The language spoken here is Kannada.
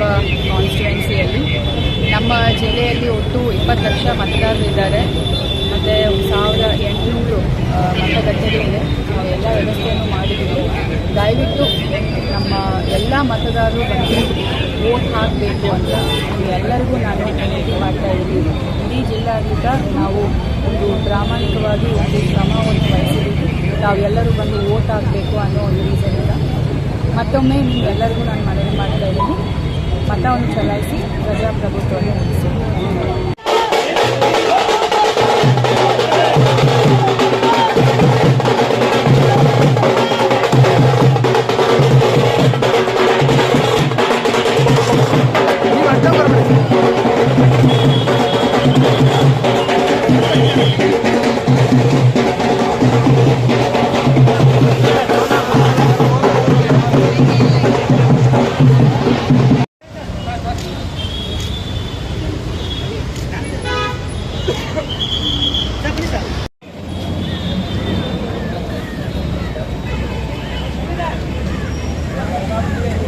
ವಿಧಾನಸಭಾ ಕಾನ್ಸ್ಟಿಟ್ಯುವೆನ್ಸಿಯಲ್ಲಿ ನಮ್ಮ ಜಿಲ್ಲೆಯಲ್ಲಿ ಒಟ್ಟು ಇಪ್ಪತ್ತು ಲಕ್ಷ ಮತದಾರರಿದ್ದಾರೆ ಮತ್ತು ಸಾವಿರ ಎಂಟುನೂರು ಮತಗಟ್ಟೆಗಳಿದೆ ನಾವು ಎಲ್ಲ ವ್ಯವಸ್ಥೆಯನ್ನು ಮಾಡಿದ್ದೀವಿ. ದಯವಿಟ್ಟು ನಮ್ಮ ಎಲ್ಲ ಮತದಾರರು ಬಂದು ವೋಟ್ ಹಾಕಬೇಕು ಅಂತ ಎಲ್ಲರಿಗೂ ನಾನು ಮನವಿ ಮಾಡ್ತಾ ಇದ್ದೀನಿ. ಇಡೀ ಜಿಲ್ಲಾಡಳಿತ ನಾವು ಒಂದು ಪ್ರಾಮಾಣಿಕವಾಗಿ ಒಂದು ಕ್ರಮವನ್ನು ವಹಿಸಿದ್ದೀವಿ. ತಾವೆಲ್ಲರೂ ಬಂದು ವೋಟ್ ಹಾಕಬೇಕು ಅನ್ನೋ ಒಂದು ರೀಸನ್ ಇಲ್ಲ ಮತ್ತೊಮ್ಮೆ ನಿಮ್ಗೆಲ್ಲರಿಗೂ ನಾನು ಮನವಿ ಮಾಡ್ತಾ ಇದ್ದೀನಿ. mata un chalaisi, Raja Prabhu Thank.